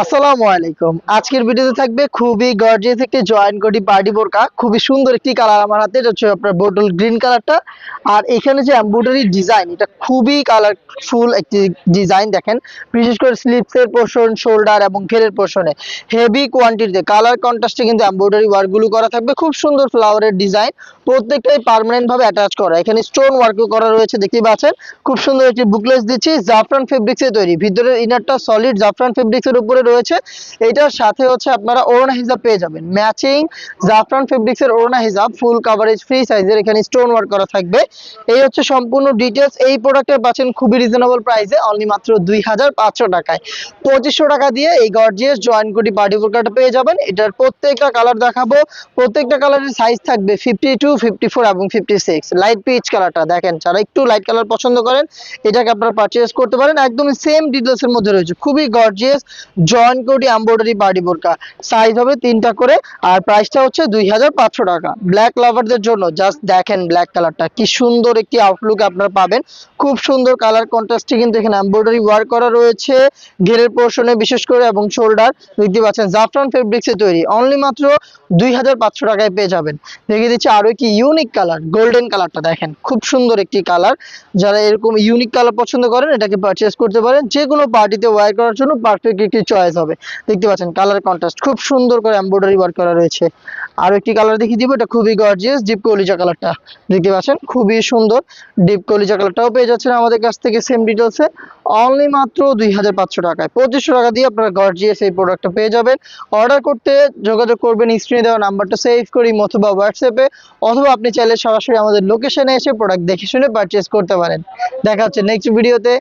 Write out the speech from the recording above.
আসসালামু আলাইকুম। আজকের ভিডিওতে থাকবে খুবই গর্জিয়াস একটি জয়েন্ট কোটি পার্টি বোরকা। খুবই সুন্দর একটি কালার আমার হাতে, এটা হচ্ছে আপনার বোটল গ্রিন কালারটা আর এখানে যে ডিজাইন এটা খুবই কালারফুল একটি ডিজাইন দেখেন। বিশেষ করে স্লিপসের শোল্ডার এবং ঘেরের হেভি কোয়ান্টিটিতে কালার কন্ট্রাস্টে কিন্তু ওয়ার্কগুলো করা থাকবে। খুব সুন্দর ফ্লাওয়ারের ডিজাইন প্রত্যেকটাই ভাবে অ্যাটাচ করা। এখানে স্টোন ওয়ার্কও করা রয়েছে দেখতেই পাচ্ছেন। খুব সুন্দর একটি বুকলেস দিচ্ছি, জাফরান ফেব্রিক্সে তৈরি। ভিতরের ইনারটা সলিড জাফরান ফেব্রিক্সের উপরে রয়েছে। এটার সাথে হচ্ছে আপনারা ওড়না হিজাব পেয়ে যাবেন। ম্যাচিং জাফরান ফেব্রিক্সের ওড়না হিজাব ফুল কাভারেজ ফ্রি সাইজের এখানে স্টোন ওয়ার্ক করা থাকবে। এই হচ্ছে সম্পূর্ণ ডিটেলস এই প্রোডাক্টের পাচ্ছেন খুবই রিজনেবল প্রাইসে অনলি মাত্র দুই হাজার পাঁচশো টাকায়। পঁচিশশো টাকা দিয়ে এই গর্জিয়াস জয়েন্ট কোটি পার্টি বোরকাটা পেয়ে যাবেন। এটার প্রত্যেকটা কালার দেখাবো। প্রত্যেকটা কালারের সাইজ থাকবে ফিফটি টু ফিফটি ফোর এবং ফিফটি সিক্স লাইট পিচ কালারটা দেখেন, যারা একটু লাইট কালার পছন্দ করেন, এটাকে আপনারা পারচেজ করতে পারেন। একদম সেম ডিটেলস এর মধ্যে রয়েছে। খুবই গর্জিয়াস জয়েন্ট কোটি এমব্রয়ডারি পার্টি বোরকা। সাইজ হবে তিনটা করে, আর প্রাইসটা হচ্ছে দুই হাজার পাঁচশো টাকা। ব্ল্যাক লাভারদের জন্য জাস্ট দেখেন ব্ল্যাক কালারটা কি সুন্দর একটি আউটলুক আপনারা পাবেন। খুব সুন্দর কালার কন্ট্রাস্টে কিন্তু এখানে এমব্রয়ডারি ওয়ার্ক করা রয়েছে ঘেরের পোর্শনে বিশেষ করে, এবং শোল্ডার দেখতে পাচ্ছেন জাফরান ফেব্রিক্সে তৈরি। অনলি মাত্র দুই হাজার পাঁচশো টাকায় পেয়ে যাবেন। দেখিয়ে দিচ্ছি আরও একটি ইউনিক কালার গোল্ডেন কালারটা দেখেন, খুব সুন্দর একটি কালার যারা এরকম ইউনিক কালার পছন্দ করেন, এটাকে পারচেস করতে পারেন। যে কোনো পার্টিতে ওয়ার করার জন্য পারফেক্ট একটি চয়েস হবে। দেখতে পাচ্ছেন কালার কন্ট্রাস্ট খুব সুন্দর করে এমব্রয়ডারি ওয়ার্ক করা রয়েছে। আরও একটি কালার দেখিয়ে দিব, এটা খুবই গর্জিয়াস ডিপ কলিজা কালারটা দেখতে পাচ্ছেন, খুবই সুন্দর ডিপ কলিজা কালারটাও পেয়ে যাচ্ছেন আমাদের কাছ থেকে সেম ডিটেলসে অনলি মাত্র দুই হাজার পাঁচশো টাকায়। পঁচিশশো টাকা দিয়ে আপনারা গর্জিয়াস এই প্রোডাক্টটা পেয়ে যাবেন। অর্ডার করতে যোগাযোগ করবেন স্ক্রিনে দেওয়া নাম্বারটা সেভ করি অথবা হোয়াটসঅ্যাপে অথবা আপনি চাইলে সরাসরি আমাদের লোকেশনে এসে প্রোডাক্ট দেখে শুনে পারচেস করতে পারেন। দেখা হচ্ছে নেক্সট ভিডিওতে